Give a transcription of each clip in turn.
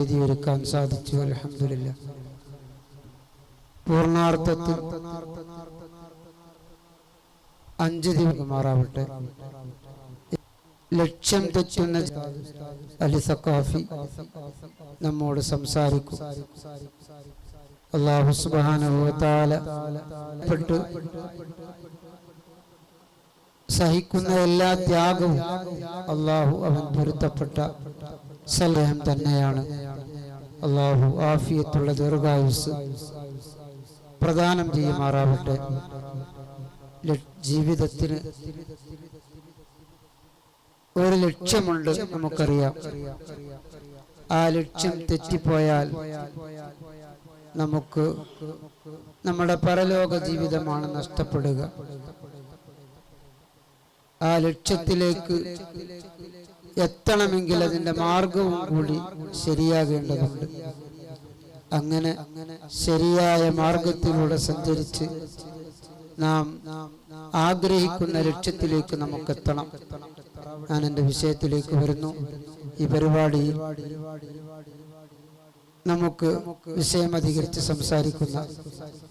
ഒരുക്കാൻ സാധിച്ചു. അലഹമില്ല പൂർണാർത്ഥത്തിൽ അഞ്ച് ദിവസമാറാവട്ടെ ലക്ഷ്യം തെറ്റുന്ന അലി സക്കാഫി നമ്മോട് സംസാരിക്കും. അള്ളാഹു സുബാനുഭവത്താല പെട്ട് സഹിക്കുന്ന എല്ലാ ത്യാഗവും അള്ളാഹു അവൻ പൊരുത്തപ്പെട്ട സലേഹം തന്നെയാണ്. അള്ളാഹു ആഫിയത്തുള്ള ദീർഘായുസ് പ്രദാനം ചെയ്യുമാറാവട്ടെ. ജീവിതത്തിന് ഒരു ലക്ഷ്യമുണ്ട് നമുക്കറിയാം. ആ ലക്ഷ്യം തെറ്റിപ്പോയാൽ നമുക്ക് നമ്മുടെ പരലോക ജീവിതമാണ് നഷ്ടപ്പെടുക. ആ ലക്ഷ്യത്തിലേക്ക് എത്തണമെങ്കിൽ അതിന്റെ മാർഗവും കൂടി ശരിയാകേണ്ടതുണ്ട്. അങ്ങനെ ശരിയായ മാർഗത്തിലൂടെ സഞ്ചരിച്ച് നാം ആഗ്രഹിക്കുന്ന ലക്ഷ്യത്തിലേക്ക് നമുക്ക് എത്തണം ഞാൻ എന്റെ വിഷയത്തിലേക്ക് വരുന്നു. ഈ പരിപാടി നമുക്ക് വിഷയം അധികരിച്ച് സംസാരിക്കുന്ന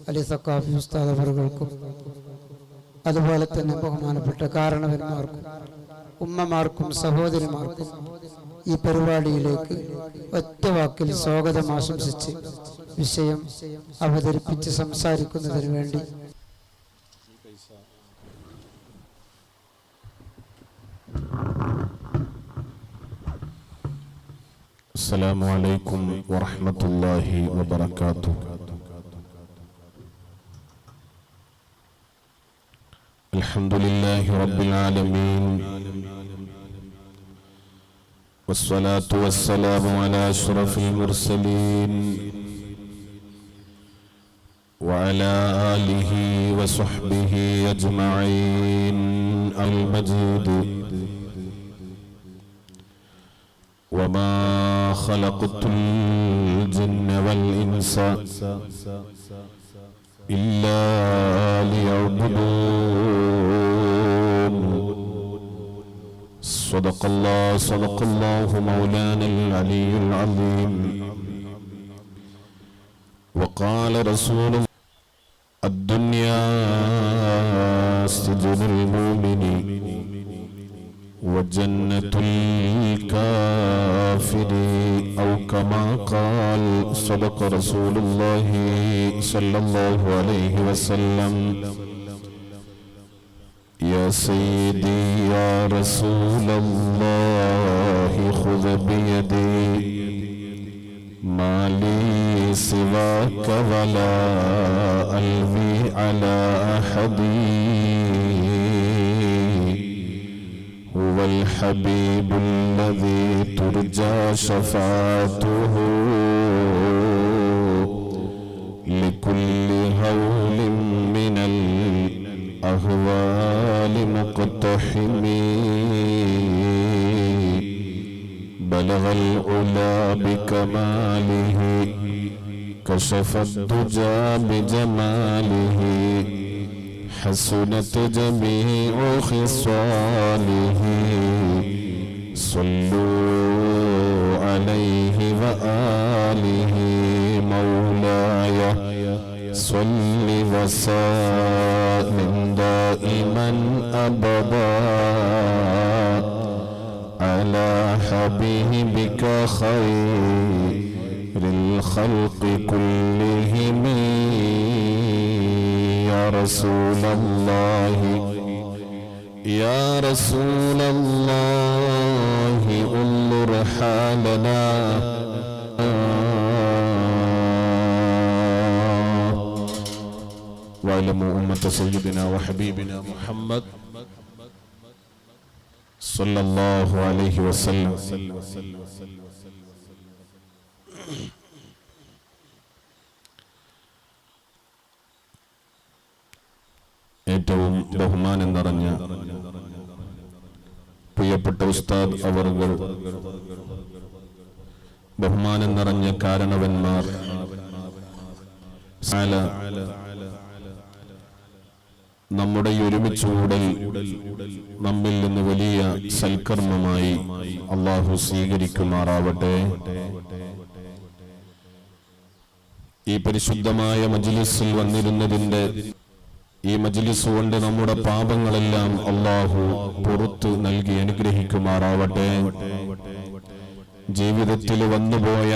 അലി സക്കാഫി ഉസ്താദ് അവറുകൾക്കും അതുപോലെ തന്നെ ബഹുമാനപ്പെട്ട കാരണവന്മാർക്കും ഉമ്മമാർക്കും സഹോദരിമാർക്കും ഈ പരിപാടിയിലേക്ക് ഒറ്റ വാക്കിൽ സ്വാഗതം ആശംസിച്ച് വിഷയം അവതരിപ്പിച്ച് സംസാരിക്കുന്നതിന് വേണ്ടി السلام عليكم ورحمة الله وبركاته الحمد لله رب العالمين والصلاة والسلام على أشرف المرسلين وعلى آله وصحبه أجمعين المجيد. وما خلقت الجن والإنس إلا ليعبدون صدق الله صدق الله مولانا العلي العظيم. وقال رسول الدنيا سجن المؤمن وجنة الكافر. أو كما قال صدق رسول الله صلى الله عليه وسلم. يا سيدي يا رسول الله خذ بيدي. ما لي سواك ولا ألوي على أحد هو الحبيب الذي ترجى شفاعته. كشف الدجى بجماله حسنت جميع خصاله. صلوا عليه وآله مولاي صل وسلم دائما أبدا. على حبيبك خير الخلق رسول الله. يا رسول الله انظر حالنا. واعلموا أمة سيدنا وحبيبنا محمد صلى الله عليه وسلم. ബഹുമാനം നിറഞ്ഞ പ്രിയപ്പെട്ട ഉസ്താദ് അവറുകൾ ബഹുമാനം നിറഞ്ഞ കാരണവന്മാർ നമ്മുടെ ഒരുമിച്ചുകൂടൽ നമ്മിൽ നിന്ന് വലിയ സൽക്കർമ്മമായി അള്ളാഹു സ്വീകരിക്കുമാറാവട്ടെ. ഈ പരിശുദ്ധമായ മജ്ലിസിൽ വന്നിരുന്നതിന്റെ ഈ മജ്ലിസ് കൊണ്ട് നമ്മുടെ പാപങ്ങളെല്ലാം അള്ളാഹു പുറത്തു നൽകി അനുഗ്രഹിക്കുമാറാവട്ടെ. ജീവിതത്തിൽ വന്നുപോയ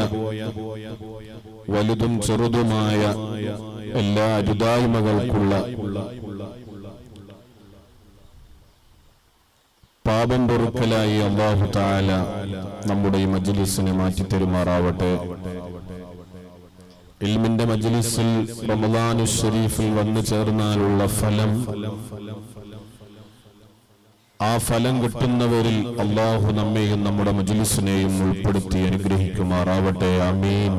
വലുതും ചെറുതുമായ എല്ലാ അരുതായ്മകൾക്കുള്ള പാപം പൊറുക്കലായി അള്ളാഹു താല നമ്മുടെ ഈ മജ്ലിസിനെ മാറ്റിത്തരുമാറാവട്ടെ. ഇൽമിന്റെ മജ്ലിസിൽ റമദാനു ഷരീഫിൽ വന്നു ചേർന്നാലുള്ള ഫലം ആ ഫലം കിട്ടുന്നവരിൽ അള്ളാഹു നമ്മെയും നമ്മുടെ മജ്ലിസിനെയും ഉൾപ്പെടുത്തി അനുഗ്രഹിക്കുമാറാവട്ടെ. അമീൻ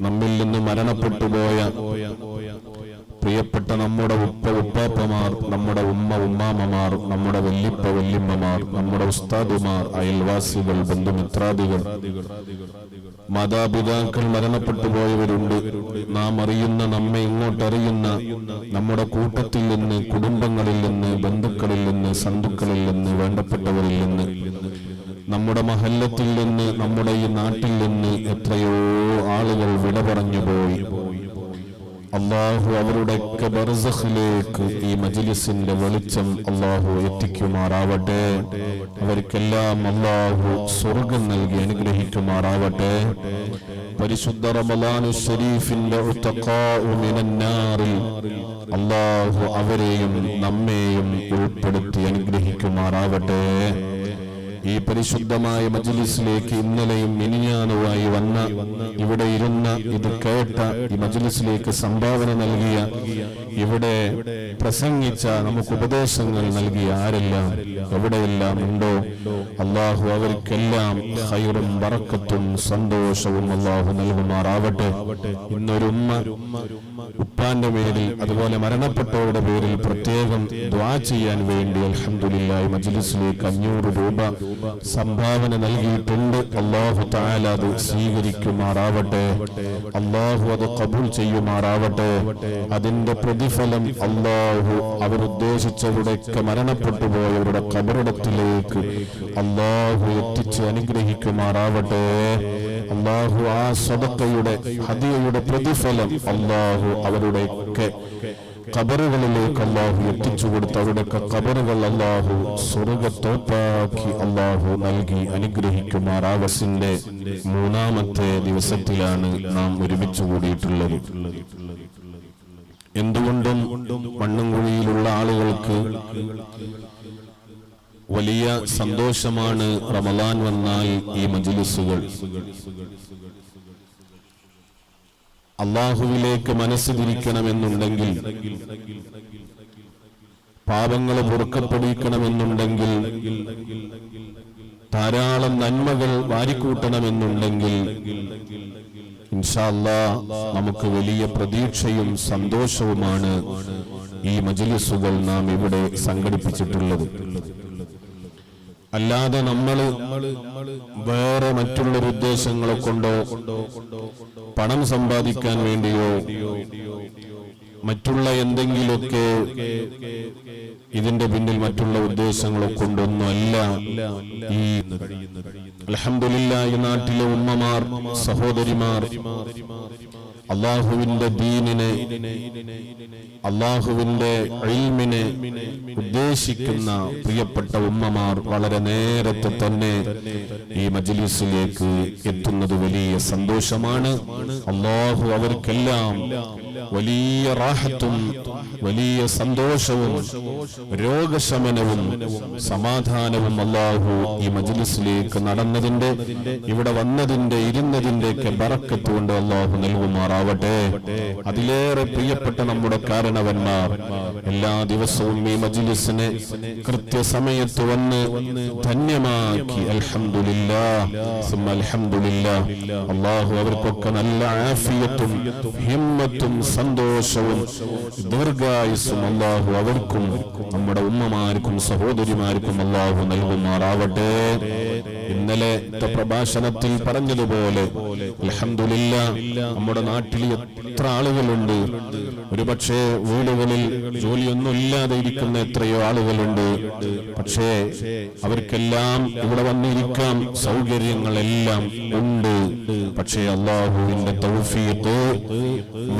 നമ്മിൽ നിന്ന് മരണപ്പെട്ടു പോയ പ്രിയപ്പെട്ട നമ്മുടെ ഉപ്പ ഉപ്പാപ്പമാർ നമ്മുടെ ഉമ്മ ഉമ്മാമമാർ നമ്മുടെ വല്യപ്പ വല്യമ്മമാർ നമ്മുടെ ഉസ്താദുമാർ അയൽവാസികൾ ബന്ധുമിത്രാദികൾ മാതാപിതാക്കൾ മരണപ്പെട്ടു പോയവരുണ്ട്. നാം അറിയുന്ന നമ്മെ ഇങ്ങോട്ടറിയുന്ന നമ്മുടെ കൂട്ടത്തിൽ നിന്ന് കുടുംബങ്ങളിൽ നിന്ന് ബന്ധുക്കളിൽ നിന്ന് സന്ധുക്കളിൽ നിന്ന് വേണ്ടപ്പെട്ടവരിൽ നിന്ന്. നമ്മുടെ മഹല്ലത്തിൽ നിന്ന് നമ്മുടെ ഈ നാട്ടിൽ നിന്ന് എത്രയോ ആളുകൾ വിട പറഞ്ഞു പോയി അള്ളാഹു അവരുടെ ബർസഖിലേക്ക് ഈ മജിലിസിന്റെ വെളിച്ചം അള്ളാഹു എത്തിക്കുമാറാവട്ടെ. അവർക്കെല്ലാം അള്ളാഹു സ്വർഗം നൽകി അനുഗ്രഹിക്കുമാറാവട്ടെ. പരിശുദ്ധ റമലാനു ഷരീഫിന്റെ അള്ളാഹു അവരെയും നമ്മെയും ഉൾപ്പെടുത്തി അനുഗ്രഹിക്കുമാറാവട്ടെ. ഈ പരിശുദ്ധമായ മജ്ലിസിലേക്ക് ഇന്നലെയും മിനിഞ്ഞാനുമായി വന്ന ഇവിടെ ഇരുന്ന ഇത് കേട്ട ഈ മജ്ലിസിലേക്ക് സംഭാവന നൽകിയ ഇവിടെ പ്രസംഗിച്ച നമുക്ക് ഉപദേശങ്ങൾ നൽകിയ ആരെല്ലാം എവിടെയെല്ലാം ഉണ്ടോ അള്ളാഹു അവർക്കെല്ലാം ഹൈറും വറക്കത്തും സന്തോഷവും അള്ളാഹു നൽകുമാറാവട്ടെ. ഇന്നൊരു ഉമ്മ ഉപ്പാന്റെ പേരിൽ അതുപോലെ മരണപ്പെട്ടവരുടെ പേരിൽ പ്രത്യേകം ദ്വാ ചെയ്യാൻ വേണ്ടി അലഹമുല്ലായി മജ്ലിസിലേക്ക് അഞ്ഞൂറ് രൂപ സംഭാവന നൽകിയിട്ടുണ്ട്. അള്ളാഹു താല അത് സ്വീകരിക്കുമാറാവട്ടെ. അള്ളാഹു അത് കബൂൽ ചെയ്യുമാറാവട്ടെ. അതിന്റെ പ്രതിഫലം അള്ളാഹു അവരുദ്ദേശിച്ചവരുടെയൊക്കെ മരണപ്പെട്ടു പോയവരുടെ കബറിടത്തിലേക്ക് അള്ളാഹു എത്തിച്ച് അനുഗ്രഹിക്കുമാറാവട്ടെ. അള്ളാഹു ആ സ്വതക്കയുടെ ഹദിയയുടെ പ്രതിഫലം അള്ളാഹു അവരുടെയൊക്കെ കബറുകളിലേക്ക് അള്ളാഹു എത്തിച്ചു കൊടുത്ത് അവരുടെയൊക്കെ കബറുകൾ അള്ളാഹു സ്വർഗത്തോപ്പാക്കി അള്ളാഹു നൽകി അനുഗ്രഹിക്കുമാർ ആവസിന്റെ മൂന്നാമത്തെ ദിവസത്തിലാണ് നാം ഒരുമിച്ച് കൂടിയിട്ടുള്ളത്. എന്തുകൊണ്ടും മണ്ണും കുഴിയിലുള്ള ആളുകൾക്ക് വലിയ സന്തോഷമാണ് റമലാൻ വന്നാൽ ഈ മജ്ലിസുകൾ. അള്ളാഹുവിലേക്ക് മനസ്സ് തിരിക്കണമെന്നുണ്ടെങ്കിൽ പാപങ്ങൾ പൊറുക്കപ്പെടിക്കണമെന്നുണ്ടെങ്കിൽ ധാരാളം നന്മകൾ വാരിക്കൂട്ടണമെന്നുണ്ടെങ്കിൽ ഇൻഷാല്ലാ നമുക്ക് വലിയ പ്രതീക്ഷയും സന്തോഷവുമാണ് ഈ മജ്ലിസുകൾ നാം ഇവിടെ സംഘടിപ്പിച്ചിട്ടുള്ളത്. അല്ലാതെ നമ്മൾ വേറെ മറ്റുള്ളൊരു ഉദ്ദേശങ്ങളെ കൊണ്ടോ പണം സമ്പാദിക്കാൻ വേണ്ടിയോ മറ്റുള്ള എന്തെങ്കിലുമൊക്കെ ഇതിന്റെ പിന്നിൽ മറ്റുള്ള ഉദ്ദേശങ്ങളെ കൊണ്ടൊന്നും അല്ല ഈ അലഹമില്ല ഈ നാട്ടിലെ ഉമ്മമാർ സഹോദരിമാർ അള്ളാഹുവിന്റെ ദീനിനെ അള്ളാഹുവിന്റെ ഇൽമിനെ ഉദ്ദേശിക്കുന്ന പ്രിയപ്പെട്ട ഉമ്മമാർ വളരെ നേരത്തെ തന്നെ ഈ മജ്ലിസിലേക്ക് എത്തുന്നത് വലിയ സന്തോഷമാണ്. അള്ളാഹു അവർക്കെല്ലാം വലിയ റാഹത്തും വലിയ സന്തോഷവും രോഗശമനവും സമാധാനവും അള്ളാഹു ഈ മജ്ലിസിലേക്ക് നടന്നതിന്റെ ഇവിടെ വന്നതിന്റെ ഇരുന്നതിന്റെ ഒക്കെ ബറക്കത്ത് കൊണ്ട് അള്ളാഹു നൽകുമാറാവട്ടെ. അതിലേറെ പ്രിയപ്പെട്ട നമ്മുടെ കാരണവന്മാർ എല്ലാ ദിവസവും ഈ മജ്ലിസിനെ കൃത്യസമയത്ത് വന്ന് ധന്യമാക്കി. അൽഹംദുലില്ലാ അൽഹംദുലില്ലാ. അള്ളാഹു അവർക്കൊക്കെ നല്ല ആഫിയത്തും ഹിമ്മത്തും സന്തോഷവും ദീർഘായുസും അള്ളാഹു അവർക്കും നമ്മുടെ ഉമ്മമാർക്കും സഹോദരിമാർക്കും അള്ളാഹു നൽകുമാറാവട്ടെ. ഇന്നലെ പ്രഭാഷണത്തിൽ പറഞ്ഞതുപോലെ അലഹമില്ല നമ്മുടെ നാട്ടിൽ എത്ര ആളുകളുണ്ട്. ഒരുപക്ഷെ വീടുകളിൽ ജോലിയൊന്നും ഇല്ലാതെ ഇരിക്കുന്ന എത്രയോ ആളുകളുണ്ട്. പക്ഷേ അവർക്കെല്ലാം ഇവിടെ വന്നിരിക്കാം സൗകര്യങ്ങളെല്ലാം ഉണ്ട്. പക്ഷേ അള്ളാഹുവിന്റെ തൗഫീഖ്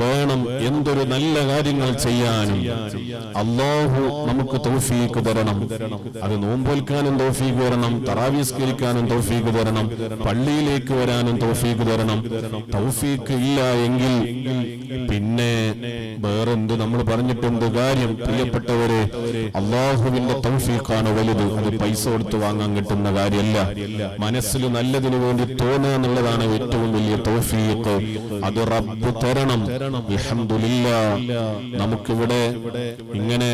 വേണം എന്തൊരു നല്ല കാര്യങ്ങൾ ചെയ്യാനും അള്ളാഹു നമുക്ക് തോഫീക്ക് തരണം. അത് നോമ്പോൽക്കാനും തോഫീക്ക് തരണം തറാവിസ്കരിക്കാനും തോഫീക്ക് തരണം പള്ളിയിലേക്ക് വരാനും തോഫീക്ക് തരണം. തോഫീക്ക് ഇല്ല എങ്കിൽ പിന്നെ വേറെന്ത് നമ്മൾ പറഞ്ഞിട്ടുണ്ട് കാര്യം പ്രിയപ്പെട്ടവരെ അള്ളാഹുവിന്റെ തൗഫീഖാണ് വലുത്. അത് പൈസ കൊടുത്ത് വാങ്ങാൻ കിട്ടുന്ന കാര്യമല്ല. മനസ്സിൽ നല്ലതിനു വേണ്ടി തോന്നുക എന്നുള്ളതാണ് ഏറ്റവും വലിയ തൗഫീഖ് അത് റബ്ബ് തരണം. അൽഹംദുലില്ലാ നമുക്കിവിടെ ഇങ്ങനെ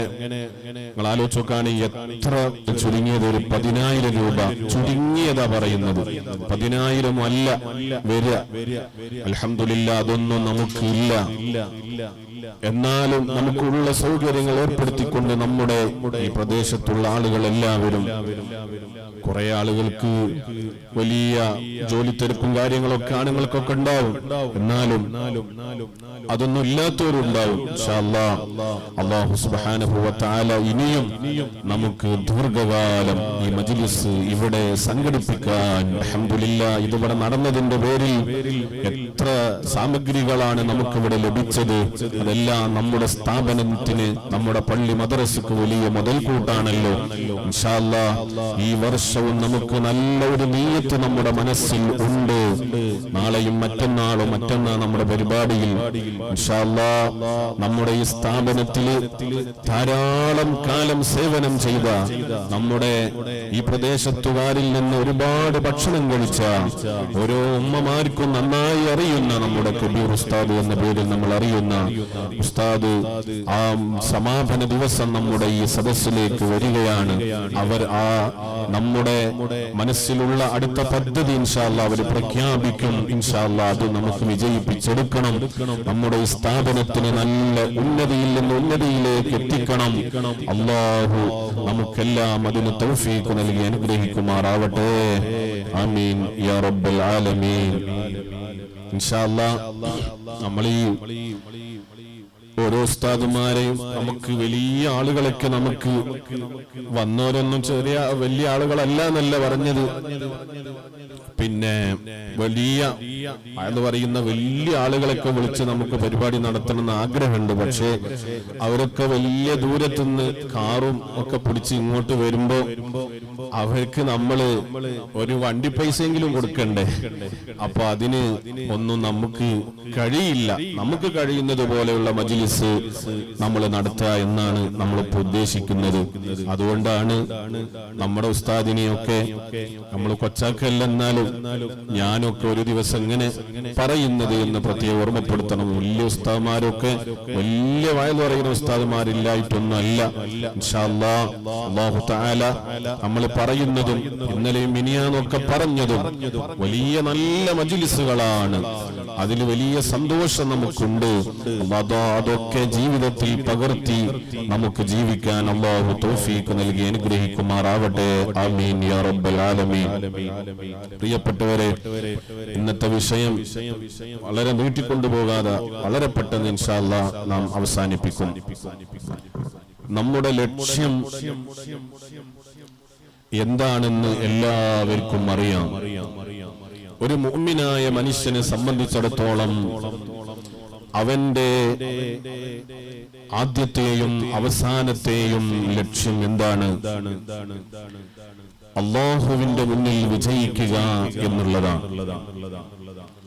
നിങ്ങൾ ആലോചിച്ച് എത്ര ചുരുങ്ങിയത് ഒരു പതിനായിരം രൂപ. ചുരുങ്ങിയതാ പറയുന്നത്. പതിനായിരം അല്ല വരിക. അലഹമില്ല അതൊന്നും നമുക്കില്ല. എന്നാലും നമുക്കുള്ള സൗകര്യങ്ങൾ ഏർപ്പെടുത്തിക്കൊണ്ട് നമ്മുടെ ഈ പ്രദേശത്തുള്ള ആളുകൾ എല്ലാവരും കുറെ ആളുകൾക്ക് വലിയ ജോലി തിരക്കും കാര്യങ്ങളൊക്കെ ആണുങ്ങൾക്കൊക്കെ ഉണ്ടാവും. എന്നാലും അതൊന്നും ഇല്ലാത്തവരുണ്ടാവും ഇനിയും നമുക്ക് ദീർഘകാലം ഈ മജിലിസ് ഇവിടെ സംഘടിപ്പിക്കാൻ അഹമ്മദില്ല ഇതിവിടെ നടന്നതിന്റെ പേരിൽ എത്ര സാമഗ്രികളാണ് നമുക്കിവിടെ ലഭിച്ചത്? അതെല്ലാം നമ്മുടെ സ്ഥാപനത്തിന് നമ്മുടെ പള്ളി മദ്രസക്ക് വലിയ മുതൽക്കൂട്ടാണല്ലോ. ഈ വർഷവും നമുക്ക് നല്ല ഒരു നീയത്ത് നമ്മുടെ മനസ്സിൽ ഉണ്ട്. നാളെയും മറ്റന്നാളും മറ്റന്നാ നമ്മുടെ പരിപാടിയിൽ നമ്മുടെ ഈ സ്ഥാപനത്തിൽ ധാരാളം കാലം സേവനം ചെയ്ത നമ്മുടെ ഈ പ്രദേശത്തുകാരിൽ നിന്ന് ഒരുപാട് ഭക്ഷണം കഴിച്ച ഓരോ ഉമ്മമാർക്കും നന്നായി അറിയുന്ന നമ്മുടെ കുബീർ ഉസ്താദ് എന്ന പേരിൽ നമ്മൾ അറിയുന്ന ഉസ്താദ് ആ സമാപന ദിവസം നമ്മുടെ ഈ സദസ്സിലേക്ക് വരികയാണ്. അവർ ആ നമ്മുടെ മനസ്സിലുള്ള അടുത്ത പദ്ധതി ഇൻഷാല്ല അവർ പ്രഖ്യാപിക്കും. ഇൻഷാല്ല അത് നമുക്ക് വിജയിപ്പിച്ചെടുക്കണം. നമ്മുടെ സ്ഥാപനത്തിന് നല്ല ഉന്നതിയിൽ നിന്ന് ഉന്നതിയിലേക്ക് എത്തിക്കണം. അള്ളാഹു നമുക്കെല്ലാം അതിന് തൗഫീക്ക് നൽകി അനുഗ്രഹിക്കുമാറാവട്ടെ. ആമീൻ. യാ റബ്ബൽ ആലമീൻ. നമ്മൾ ഈ ഓരോ ഉസ്താദുമാരെയും നമുക്ക് വലിയ ആളുകളൊക്കെ നമുക്ക് വന്നവരൊന്നും ചെറിയ വലിയ ആളുകളല്ല എന്നല്ല പറഞ്ഞത്. പിന്നെ വലിയ എന്ന് പറയുന്ന വലിയ ആളുകളൊക്കെ വിളിച്ച് നമുക്ക് പരിപാടി നടത്തണമെന്ന് ആഗ്രഹമുണ്ട്. പക്ഷേ അവരൊക്കെ വലിയ ദൂരത്തുനിന്ന് കാറും ഒക്കെ പിടിച്ച് ഇങ്ങോട്ട് വരുമ്പോ അവർക്ക് നമ്മൾ ഒരു വണ്ടി പൈസയെങ്കിലും കൊടുക്കണ്ടേ? അപ്പൊ അതിന് ഒന്നും നമുക്ക് കഴിയില്ല. നമുക്ക് കഴിയുന്നത് പോലെയുള്ള മജിലിസ് നമ്മൾ നടത്തുക എന്നാണ് നമ്മളിപ്പോ ഉദ്ദേശിക്കുന്നത്. അതുകൊണ്ടാണ് നമ്മുടെ ഉസ്താദിനെയൊക്കെ നമ്മൾ കൊച്ചാക്കല്ല എന്നാലും ഞാനൊക്കെ ഒരു ദിവസം ഇങ്ങനെ പറയുന്നത് എന്ന് പ്രത്യേകം ഓർമ്മപ്പെടുത്തണം. വലിയ ഉസ്താദ്മാരൊക്കെ വലിയ വയൽ പറയുന്ന ഉസ്താദ്മാരില്ലായിട്ടൊന്നല്ല നമ്മൾ പറയുന്നതും ഇന്നലെയും മിനിയാന്നൊക്കെ പറഞ്ഞതും വലിയ നല്ല മജിലിസുകളാണ്. അതിൽ വലിയ സന്തോഷം നമുക്കുണ്ട്. അതാ അതൊക്കെ ജീവിതത്തിൽ പകർത്തി നമുക്ക് ജീവിക്കാൻ അള്ളാഹു തോഫീക്ക് നൽകി അനുഗ്രഹിക്കുമാറാവട്ടെ. ആമീൻ യാ റബ്ബൽ ആലമീൻ. പ്രിയപ്പെട്ടവരെ ഇന്നത്തെ വിഷയം വളരെ നീട്ടിക്കൊണ്ടുപോകാതെ വളരെ പെട്ടെന്ന് ഇൻഷാല്ല നാം അവസാനിപ്പിക്കും. നമ്മുടെ ലക്ഷ്യം എന്താണെന്ന് എല്ലാവർക്കും അറിയാം. ഒരു മുഅ്മിനായ മനുഷ്യനെ സംബന്ധിച്ചിടത്തോളം അവന്റെ ആദ്യത്തെയും അവസാനത്തെയും ലക്ഷ്യം എന്താണ്? അള്ളാഹുവിന്റെ മുന്നിൽ വിജയിക്കുക എന്നുള്ളതാണ്.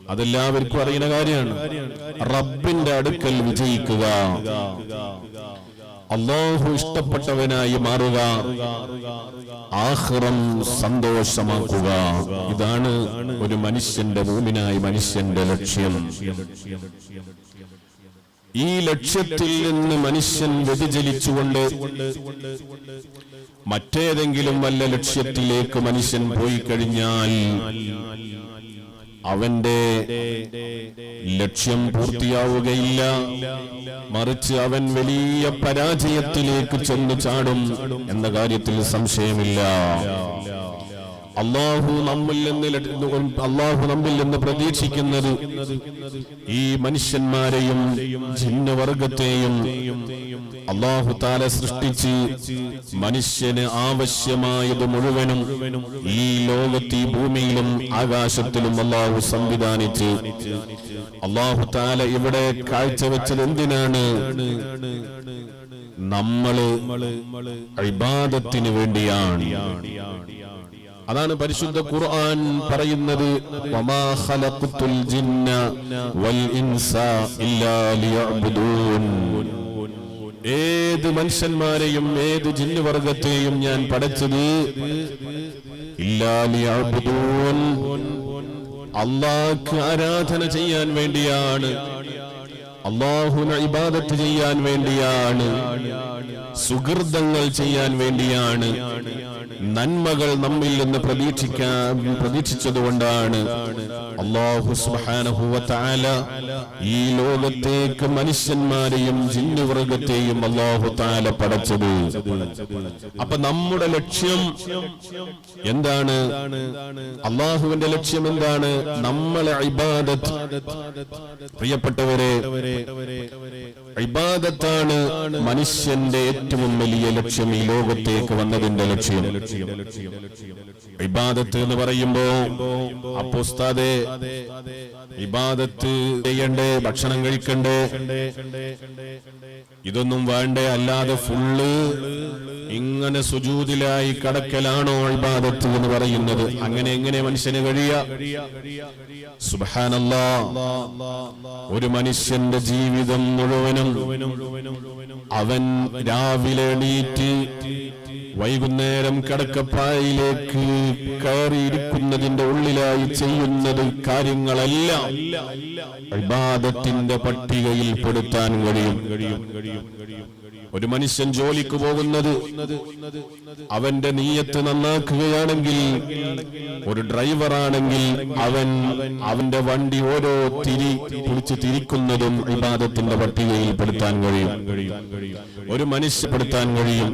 അതെല്ലാവർക്കും അറിയുന്ന കാര്യമാണ്. റബ്ബിന്റെ അടുക്കൽ വിജയിക്കുക. അള്ളാഹു ഇഷ്ടപ്പെട്ടവനായി മാറുക. ആഹ്റം സന്തോഷമാക്കുക. ഇതാണ് ഒരു മനുഷ്യന്റെ ഭൂമിനായി മനുഷ്യന്റെ ലക്ഷ്യം. ഈ ലക്ഷ്യത്തിൽ നിന്ന് മനുഷ്യൻ വ്യതിചലിച്ചുകൊണ്ട് മറ്റേതെങ്കിലും വല്ല ലക്ഷ്യത്തിലേക്ക് മനുഷ്യൻ പോയി കഴിഞ്ഞാൽ അവന്റെ ലക്ഷ്യം പൂർത്തിയാവുകയില്ല. മറിച്ച് അവൻ വലിയ പരാജയത്തിലേക്ക് ചെന്നു ചാടും എന്ന കാര്യത്തിൽ സംശയമില്ല. അള്ളാഹു നമ്മിൽ നിന്ന് അള്ളാഹു നമ്മിൽ നിന്ന് പ്രതീക്ഷിക്കുന്നത് ഈ മനുഷ്യന്മാരെയും ജിന്നവർഗത്തെയും അള്ളാഹു താല സൃഷ്ടിച്ച് മനുഷ്യന് ആവശ്യമായത് മുഴുവനും ഈ ലോകത്ത് ഭൂമിയിലും ആകാശത്തിലും അള്ളാഹു സംവിധാനിച്ച്. അള്ളാഹു താല ഇവിടെ കാഴ്ചവെച്ചത് എന്തിനാണ്? നമ്മൾ ഇബാദത്തിന് വേണ്ടിയാണ്. അതാണ് പരിശുദ്ധ ഖുർആൻ പറയുന്നത് ഏത് മനുഷ്യന്മാരെയും ഏത് ജിന്നുവർഗത്തെയും ഞാൻ പഠിച്ചത് അള്ളാഹ് ആരാധന ചെയ്യാൻ വേണ്ടിയാണ് അള്ളാഹുന ഇബാദത്ത് ചെയ്യാൻ വേണ്ടിയാണ് സുഹൃതങ്ങൾ ചെയ്യാൻ വേണ്ടിയാണ് നന്മകൾ നമ്മിൽ നിന്ന് പ്രതീക്ഷിക്കാൻ പ്രതീക്ഷിച്ചതുകൊണ്ടാണ് അള്ളാഹു തആല ഈ ലോകത്തേക്ക് മനുഷ്യന്മാരെയും ജിന്നുവർഗത്തെയും അള്ളാഹു താല പടച്ചത്. അപ്പൊ നമ്മുടെ ലക്ഷ്യം എന്താണ്? അള്ളാഹുവിന്റെ ലക്ഷ്യം എന്താണ്? നമ്മളെ ഇബാദത്ത്. പ്രിയപ്പെട്ടവരെ ഇബാദത്താണ് മനുഷ്യന്റെ ഏറ്റവും വലിയ ലക്ഷ്യം ഈ ലോകത്തേക്ക് വന്നതിന്റെ ലക്ഷ്യം. ഇബാദത്ത് എന്ന് പറയുമ്പോ അപ്പോസ്താദെ ഇബാദത്ത് ചെയ്യണ്ടേ ഭക്ഷണം കഴിക്കണ്ടേ? ഇതൊന്നും വേണ്ടേ അല്ലാതെ ഫുള്ള് ഇങ്ങനെ സുജൂതിലായി കടക്കലാണോ ഇബാദത്ത് എന്ന് പറയുന്നത്? അങ്ങനെ എങ്ങനെ മനുഷ്യന് കഴിയ? ഒരു മനുഷ്യന്റെ ജീവിതം മുഴുവനും അവൻ രാവിലെ എണീറ്റ് വൈകുന്നേരം കടക്കപ്പായിലേക്ക് കയറിയിരിക്കുന്നതിന്റെ ഉള്ളിലായി ചെയ്യുന്നത് കാര്യങ്ങളെല്ലാം ഇബാദത്തിന്റെ പട്ടികയിൽ പെടുത്താൻ കഴിയും. ഒരു മനുഷ്യൻ ജോലിക്ക് പോകുന്നത് അവന്റെ നീയത്ത് നന്നാക്കുകയാണെങ്കിൽ ഒരു ഡ്രൈവറാണെങ്കിൽ അവൻ അവന്റെ വണ്ടി ഓരോ തിരി കുളിച്ച് തിരിക്കുന്നതും വിവാദത്തിന്റെ പട്ടികയിൽ പെടുത്താൻ കഴിയും. ഒരു മനുഷ്യപ്പെടുത്താൻ കഴിയും.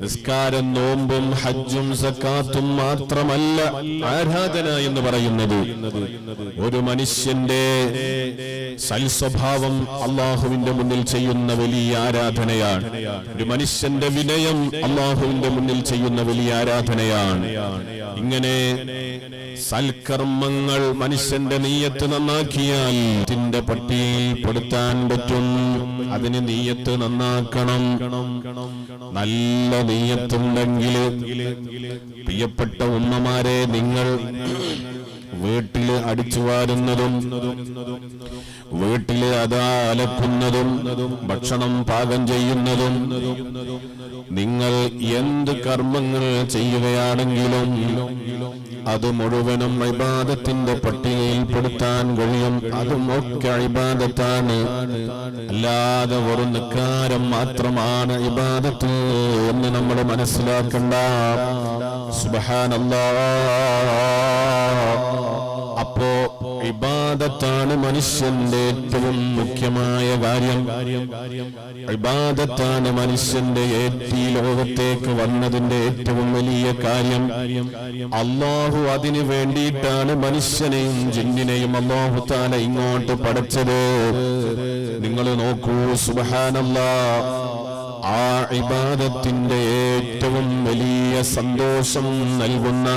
നിസ്കാരം നോമ്പും ഹജ്ജും സക്കാത്തും മാത്രമല്ല ആരാധന എന്ന് പറയുന്നത്. ഒരു മനുഷ്യന്റെ സൽസ്വഭാവം അള്ളാഹുവിന്റെ മുന്നിൽ ചെയ്യുന്ന വലിയ ആരാധനയാണ് ഒരു മനുഷ്യന്റെ വിനയം അള്ളാഹുവിന്റെ മുന്നിൽ ചെയ്യുന്ന വലിയ ആരാധനയാണ്. ഇങ്ങനെ സൽക്കർമ്മങ്ങൾ മനുഷ്യന്റെ നീയത്ത് നന്നാക്കിയാൽ ഇതിന്റെ പട്ടിയിൽ പെടുത്താൻ പറ്റും. അതിന് നീയത്ത് നന്നാക്കണം. നല്ല നീയത്തുണ്ടെങ്കിൽ പ്രിയപ്പെട്ട ഉമ്മമാരെ നിങ്ങൾ വീട്ടിൽ അടിച്ചു വാരുന്നതും വീട്ടിൽ അതാ അലക്കുന്നതും ഭക്ഷണം പാകം ചെയ്യുന്നതും നിങ്ങൾ എന്ത് കർമ്മങ്ങൾ ചെയ്യുകയാണെങ്കിലും അത് മുഴുവനും ഇബാദത്തിന്റെ പട്ടികയിൽപ്പെടുത്താൻ കഴിയും. അതും ഒക്കെ ഇബാദത്താണ്. അല്ലാതെ ഒരു നിക്കാരം മാത്രമാണ് ഇബാദത്ത് എന്ന് നമ്മൾ മനസ്സിലാക്കണ്ട. സുബഹാനല്ലാ. ഇബാദത്താണ് മനുഷ്യന്റെ ഏറ്റവും മുഖ്യമായ കാര്യം. ഇബാദത്താണ് മനുഷ്യന്റെ ഏറ്റി ലോകത്തേക്ക് വന്നതിന്റെ ഏറ്റവും വലിയ കാര്യം. അള്ളാഹു അതിനു വേണ്ടിയിട്ടാണ് മനുഷ്യനെയും ജിന്നിനെയും അള്ളാഹു താല ഇങ്ങോട്ട് പഠിച്ചത് നിങ്ങൾ നോക്കൂ സുബാനല്ല ആ ഇബാദത്തിന്റെ ഏറ്റവും വലിയ സന്തോഷം നൽകുന്ന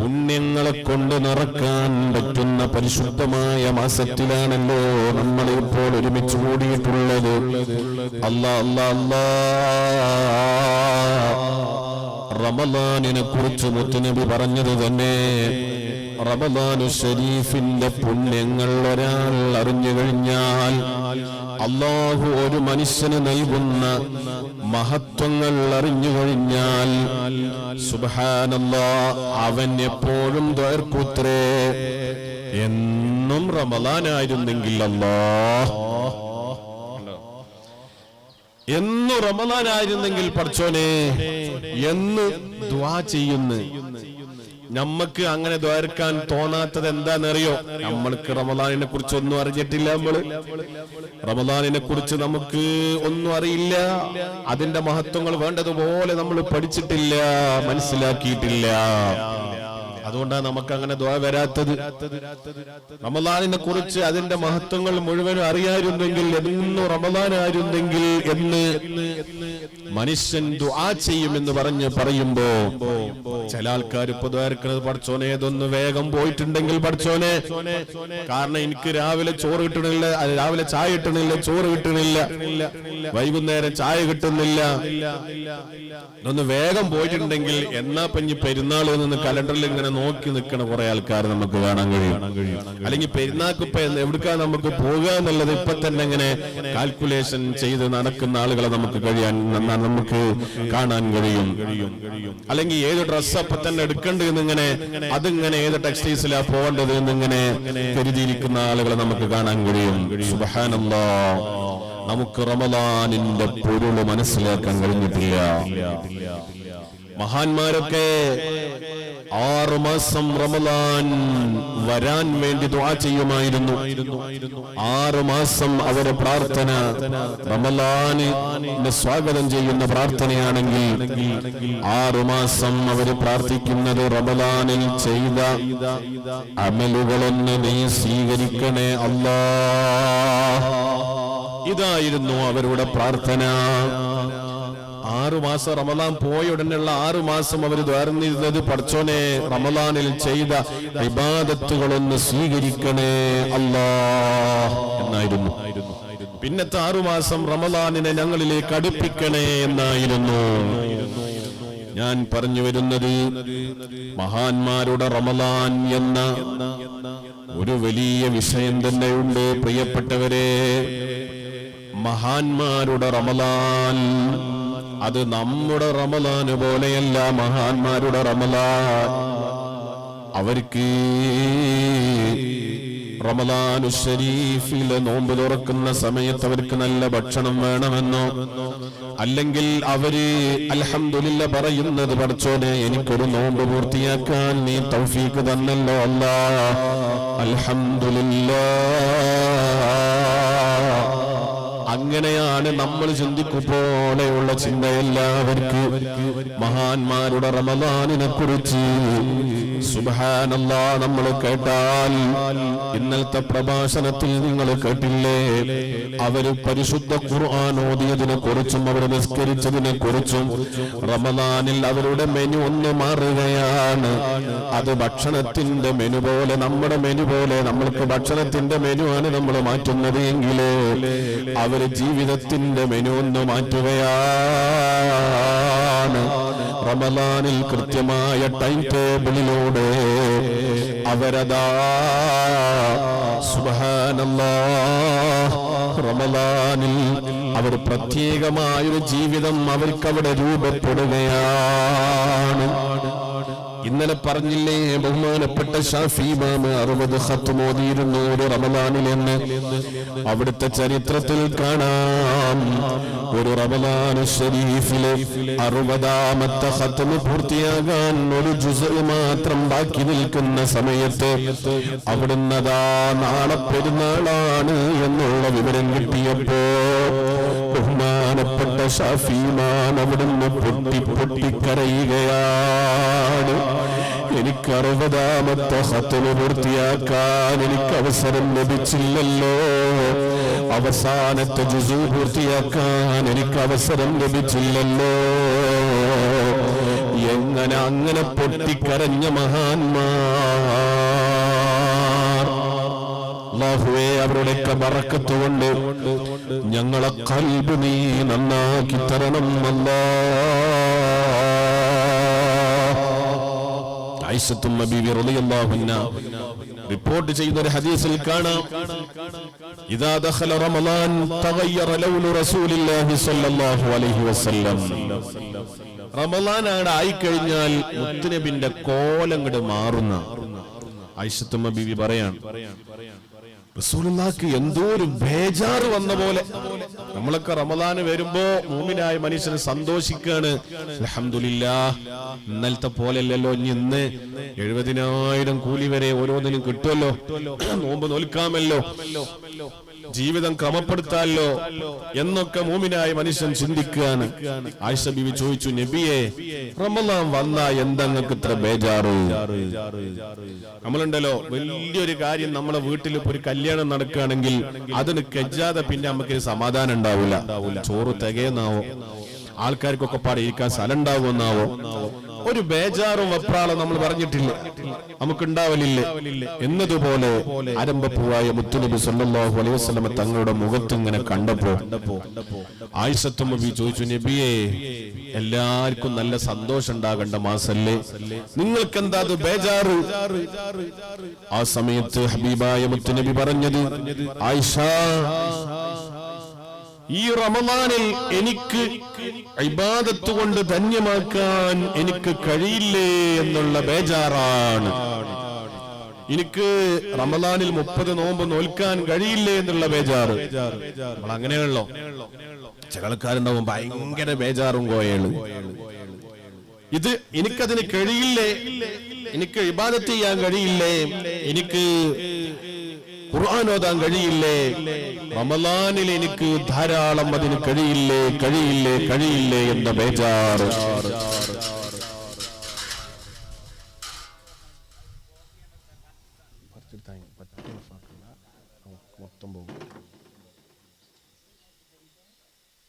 പുണ്യങ്ങളെ കൊണ്ട് നിറക്കാൻ പറ്റുന്ന പരിശുദ്ധമായ മാസത്തിലാണല്ലോ നമ്മൾ ഇപ്പോൾ ഒരുമിച്ച് കൂടിയിട്ടുള്ളത്. അല്ല അല്ല അല്ലാ. റമദാനിനെ കുറിച്ച് മുത്തുനബി പറഞ്ഞത് തന്നെ റമദാനു ഷരീഫിന്റെ പുണ്യങ്ങൾ ഒരാൾ അറിഞ്ഞു കഴിഞ്ഞാൽ അള്ളാഹു ഒരു മനുഷ്യന് നൽകുന്ന മഹത്വങ്ങൾ അറിഞ്ഞു കഴിഞ്ഞാൽ സുബാനല്ലാ അവൻ എപ്പോഴും ദീർക്കുത്രേ എന്നും റമദാനായിരുന്നെങ്കിൽ അല്ലാ. എന്നു റമദാനായിരുന്നെങ്കിൽ പഠിച്ചോനെ എന്ന് ദ്വാ ചെയ്യുന്നു. നമ്മക്ക് അങ്ങനെ ദ്വാരക്കാൻ തോന്നാത്തത് എന്താണെന്നറിയോ? നമ്മൾക്ക് റമദാനിനെ കുറിച്ച് ഒന്നും അറിഞ്ഞിട്ടില്ല നമ്മൾ. റമദാനിനെ കുറിച്ച് നമുക്ക് ഒന്നും അറിയില്ല. അതിന്റെ മഹത്വങ്ങൾ വേണ്ടതുപോലെ നമ്മൾ പഠിച്ചിട്ടില്ല മനസ്സിലാക്കിയിട്ടില്ല. അതുകൊണ്ടാണ് നമുക്ക് അങ്ങനെ ദ്വാ വരാത്തത്. റമദാനിനെ കുറിച്ച് അതിന്റെ മഹത്വങ്ങൾ മുഴുവനും അറിയാരുന്നെങ്കിൽ എന്നും റമദാനായിരുന്നെങ്കിൽ എന്ന് മനുഷ്യൻ ദുആ ചെയ്യുമെന്ന് പറഞ്ഞ് പറയുമ്പോ ചില ആൾക്കാർ ഇപ്പൊ ദ്വാരക്കണത് പഠിച്ചോനെ ഇതൊന്ന് വേഗം പോയിട്ടുണ്ടെങ്കിൽ പഠിച്ചോനെ. കാരണം എനിക്ക് രാവിലെ ചോറ് കിട്ടണില്ല രാവിലെ ചായ കിട്ടണില്ല ചോറ് കിട്ടണില്ല. വൈകുന്നേരം ചായ കിട്ടുന്നില്ല. ഇതൊന്ന് വേഗം പോയിട്ടുണ്ടെങ്കിൽ എന്നാ പഞ്ഞി പെരുന്നാൾ കലണ്ടറിൽ ഇങ്ങനെ നോക്കി നിൽക്കുന്ന കുറെ ആൾക്കാർ നമുക്ക് കാണാൻ കഴിയും. അല്ലെങ്കിൽ പെരുന്നാൾക്ക് ഇപ്പൊ നമുക്ക് പോകുക എന്നുള്ളത് ഇപ്പൊ തന്നെ ഇങ്ങനെ കാൽക്കുലേഷൻ ചെയ്ത് നടക്കുന്ന ആളുകളെ നമുക്ക് കഴിയാൻ നമുക്ക് കാണാൻ കഴിയും. അല്ലെങ്കിൽ ഏത് ഡ്രസ്സ് അപ്പൊ തന്നെ എടുക്കേണ്ടത് ഇങ്ങനെ അതിങ്ങനെ ഏത് ടെക്സ്റ്റൈൽസിലാ പോകേണ്ടത് എന്നിങ്ങനെ കരുതിയിരിക്കുന്ന ആളുകളെ നമുക്ക് കാണാൻ കഴിയും. നമുക്ക് റമദാനിന്റെ പൊരുൾ മനസ്സിലാക്കാൻ കഴിഞ്ഞിട്ടില്ല. മഹാന്മാരൊക്കെ ആറു മാസം റമദാൻ വരാൻ വേണ്ടി ദുആ ചെയ്യുമായിരുന്നു. ആറു മാസം അവരെ പ്രാർത്ഥന റമദാന് സ്വാഗതം ചെയ്യുന്ന പ്രാർത്ഥനയാണെങ്കിൽ ആറു മാസം അവർ പ്രാർത്ഥിക്കുന്നത് റമദാനിൽ ചെയ്ത അമലുകളൊന്ന് നീ സ്വീകരിക്കണേ അല്ലാ. ഇതായിരുന്നു അവരുടെ പ്രാർത്ഥന. ആറു മാസം റമദാൻ പോയ ഉടനെയുള്ള ആറു മാസം അവർ ദ്വാരുന്നിരുന്നത് പഠിച്ചോനെ റമദാനിൽ ചെയ്ത വിവാദത്തുകളൊന്ന് സ്വീകരിക്കണേ അല്ലാ എന്നായിരുന്നു. പിന്നത്തെ ആറു മാസം റമദാനിനെ ഞങ്ങളിലേക്ക് അടുപ്പിക്കണേ എന്നായിരുന്നു. ഞാൻ പറഞ്ഞു വരുന്നത് മഹാന്മാരുടെ റമദാൻ എന്ന ഒരു വലിയ വിഷയം തന്നെയുണ്ട് പ്രിയപ്പെട്ടവരെ. മഹാന്മാരുടെ റമദാൻ അത് നമ്മുടെ റമലാന് പോലെയല്ല മഹാന്മാരുടെ റമദാൻ അവർക്ക് റമലാനു ഷരീഫിലെ നോമ്പ് തുറക്കുന്ന സമയത്ത് അവർക്ക് നല്ല ഭക്ഷണം വേണമെന്നോ? അല്ലെങ്കിൽ അവർ അലഹമില്ല പറയുന്നത് പഠിച്ചോനെ എനിക്കൊരു നോമ്പ് പൂർത്തിയാക്കാൻ നീ തൗഫീക്ക് തന്നല്ലോ അല്ല അൽഹംദുലില്ലാ അങ്ങനെയാണ് നമ്മൾ ചിന്തിക്കു പോലെയുള്ള ചിന്ത എല്ലാവർക്കും. മഹാന്മാരുടെ റമദാനിനെ കുറിച്ച് സുബാനല്ല നമ്മൾ കേട്ടാൽ ഇന്നലത്തെ പ്രഭാഷണത്തിൽ നിങ്ങൾ കേട്ടില്ലേ? അവർ പരിശുദ്ധ ഖുർആൻ ഓതിയതിനെ കുറിച്ചും അവർ നിസ്കരിച്ചതിനെ കുറിച്ചും റമദാനിൽ അവരുടെ മെനു ഒന്ന് മാറുകയാണ്. അത് ഭക്ഷണത്തിന്റെ മെനു പോലെ നമ്മുടെ മെനു പോലെ നമ്മൾക്ക് ഭക്ഷണത്തിന്റെ മെനു ആണ് നമ്മൾ മാറ്റുന്നത് എങ്കിലേ അവർ ജീവിതത്തിന്റെ മെനു ഒന്ന് മാറ്റുകയാണ്. റമദാനിൽ കൃത്യമായ ടൈം ടേബിളിലൂടെ അവരതാ. സുബഹാനല്ലാ. റമദാനിൽ അവർ പ്രത്യേകമായൊരു ജീവിതം അവർക്കവിടെ രൂപപ്പെടുകയാണ്. ഇന്നലെ പറഞ്ഞില്ലേ ബഹുമാനപ്പെട്ട ഷാഫി ഇമാമ് അറുപത് ഹത്ത് മോദിയിരുന്നു ഒരു റമദാനിലെന്ന് അവിടുത്തെ ചരിത്രത്തിൽ കാണാം. ഒരു റമദാൻ ഷരീഫിലെ അറുപതാമത്തെ ഹത്തമ് പൂർത്തിയാകാൻ ഒരു ജുസ് മാത്രം ബാക്കി നിൽക്കുന്ന സമയത്ത് അവിടുന്നതാ നാളെ പെരുന്നാളാണ് എന്നുള്ള വിവരം കിട്ടിയപ്പോ ബഹുമാനപ്പെട്ട ഷാഫിമാൻ അവിടുന്ന് പൊട്ടി പൊട്ടിക്കരയുകയാണ്. എനിക്ക് അറുപതാമത്തെ ഹത്തിന് പൂർത്തിയാക്കാൻ എനിക്ക് അവസരം ലഭിച്ചില്ലല്ലോ. അവസാനത്തെ ജുസു പൂർത്തിയാക്കാൻ എനിക്ക് അവസരം ലഭിച്ചില്ലല്ലോ. എങ്ങനെ അങ്ങനെ പൊട്ടിക്കരഞ്ഞ മഹാന്മാർ? അള്ളാഹുവേ അവരുടെയൊക്കെ ബറക്കത്ത് കൊണ്ട് ഞങ്ങളെ കൽബ് നീ നന്നാക്കി തരണം അല്ലാ. ഐസത്തും റിപ്പോർട്ട് ചെയ്യുന്ന ഒരു ഹദീസിൽ കാണാം. ഇദാ ദഖല റമളാൻ തഗയ്യറ സ്വല്ലല്ലാഹു അലൈഹി വസല്ലം. ആയിക്കഴിഞ്ഞാൽ മുത്തുനബിന്റെ കോലങ്ങട് മാറുന്ന. ഐഷത്തുമ്മ ബീവി പറയാൻ റസൂലുള്ളാഹിക്ക് എന്തോ ഒരു ബേജാറ് വന്ന പോലെ. നമ്മളൊക്കെ റമദാന് വരുമ്പോ മൂമിനായ മനുഷ്യന് സന്തോഷിക്കാണ്. അൽഹംദുലില്ലാ ഇന്നലത്തെ പോലെയല്ലല്ലോ ഇനി ഇന്ന്. എഴുപതിനായിരം കൂലി വരെ ഓരോന്നിനും കിട്ടുമല്ലോ. നോമ്പ് നോൽക്കാമല്ലോ. ജീവിതം ക്രമപ്പെടുത്താല്ലോ എന്നൊക്കെ മൂമിനായ മനുഷ്യൻ ചിന്തിക്കുകയാണ്. ആയിഷ ബിബി ചോദിച്ചു നബിയെ റമദാൻ വന്ന എന്തങ്ങൾക്ക് ഇത്ര ബേജാറ്? നമ്മളുണ്ടല്ലോ വലിയൊരു കാര്യം നമ്മളെ വീട്ടിൽ ഇപ്പൊ ഒരു കല്യാണം നടക്കുകയാണെങ്കിൽ അതിന് കെജാതെ പിന്നെ നമുക്ക് സമാധാനം ഉണ്ടാവില്ല ചോറ് തികയെന്നാവോ? ആൾക്കാർക്കൊക്കെ പാടെ ഇരിക്കാൻ സ്ഥലം ഉണ്ടാവുമെന്നാവോ? ഒരു ബേജാറും വപ്രാളും നമ്മൾ പറഞ്ഞിട്ടില്ല. നമുക്കുണ്ടാവലില്ലേ? എന്നതുപോലെ അരമ്പപ്പൂവായ മുത്തുനബി സല്ലല്ലാഹു അലൈഹി വസല്ലമ തങ്ങളുടെ മുഖത്ത് ഇങ്ങനെ കണ്ടപ്പോ ആയിഷത്തും ചോദിച്ചു നബിയെ എല്ലാവർക്കും നല്ല സന്തോഷം ഉണ്ടാകേണ്ട മാസല്ലേ? നിങ്ങൾക്ക് എന്താ ബേജാറ്? ആ സമയത്ത് ഹബീബായ മുത്തുനബി പറഞ്ഞത് ആയിഷ ഈ റമദാനിൽ എനിക്ക് ഇബാദത്ത് കൊണ്ട് ധന്യമാക്കാൻ എനിക്ക് കഴിയില്ലേ എന്നുള്ള ബേജാറാണ്. എനിക്ക് റമദാനിൽ മുപ്പത് നോമ്പ് നോൽക്കാൻ കഴിയില്ലേ എന്നുള്ള ബേജാറ്. നമ്മൾ അങ്ങനെയാണല്ലോ. ചില ഭയങ്കര ബേജാറും കോയാണ് ഇത് എനിക്കതിന് കഴിയില്ലേ? എനിക്ക് ഇബാദത്ത് ചെയ്യാൻ കഴിയില്ലേ? എനിക്ക് ഖുർആൻ ഓതാൻ കഴിയില്ലേ? റമലാനിൽ എനിക്ക് ധാരാളം അതിന് കഴിയില്ലേ കഴിയില്ലേ കഴിയില്ലേ എന്ന ബേജാറ്.